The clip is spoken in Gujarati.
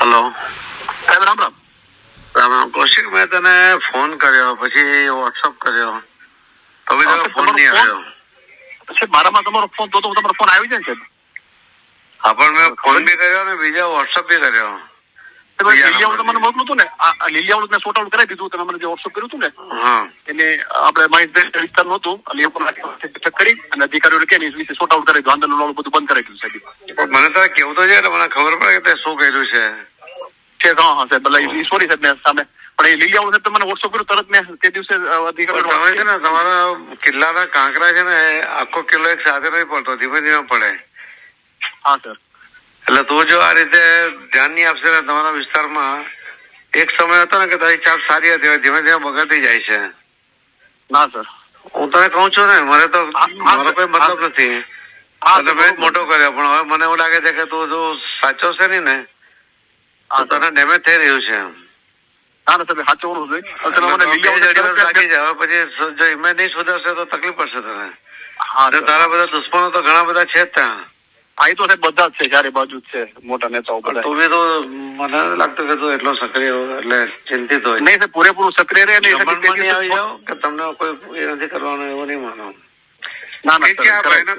હલો સાહેબ રામ રામ. રામ રામ. કૌશિક મેં તને ફોન કર્યો પછી વોટ્સઅપ કર્યો. તો બી તારો ફોન નહીં આવ્યો. પછી મારામાં તમારો ફોન તો તમારો ફોન આવી જાય સાહેબ? હા પણ મેં ફોન બી કર્યો ને બીજા વોટ્સઅપ બી કર્યો. મોકલું હતું ને. મેં સોર્ટ આઉટ કરાવી દીધું તમે મને જે વોટ્સઅપ કર્યું હતું ને હા. એને આપણે મહેશભાઈ વિસ્તાર નહોતું એટલે એ પણ ચેક કરી અને અધિકારીઓને કે વિશે સોર્ટ આઉટ કરી દીધું આંદોલન બધું બંધ કરાવી દીધું સાહેબ. મને કેવું તો છે મને ખબર પડે કે શું છે હા હશે સાહેબ એટલે સોરી સાહેબ સામે પણ એ લીલિયાવાળું સાહેબ તમે મને વોટ્સઅપ કર્યું તરત મેં તે દિવસે તમે છે ને તમારા કિલ્લાના કાંકરા છે ને આખો કિલ્લો એક સાથે નહીં પડતો ધીમે ધીમે પડે. હા સર. એટલે તું જો આ રીતે ધ્યાન નહીં આપશે ને તમારા વિસ્તારમાં એક સમય હતો ને કે તારી ચાપ સારી હતી ધીમે ધીમે બગડતી જાય છે. ના સર. હું તને કહું છું ને મને તો મારો કોઈ મતલબ નથી. મોટો કર્યો પણ હવે મને એવું લાગે છે કે તું જો સાચો છે ને તને ડેમેજ થઈ રહ્યું છે ના ના સાહેબ છે. એટલે મને બે જ દિવસ લીલિયાવાળું લાગી જાય હવે પછી જો ઇમેજ નહીં સુધરશે તો તકલીફ પડશે તને. હા તારા બધા દુશ્મનો તો ઘણા બધા છે જ ત્યાં. હા તો બધા જ છે ચારે બાજુ જ છે મોટા નેતાઓ બધા. તું તો મને લાગતું કે તું એટલો સક્રિય એટલે ચિંતિત હોય. નહીં પૂરેપૂરું સક્રિય રહે નહીં આવી જાઓ કે તમને કોઈ એ નથી કરવાનું એવું નહીં માનો. ના ના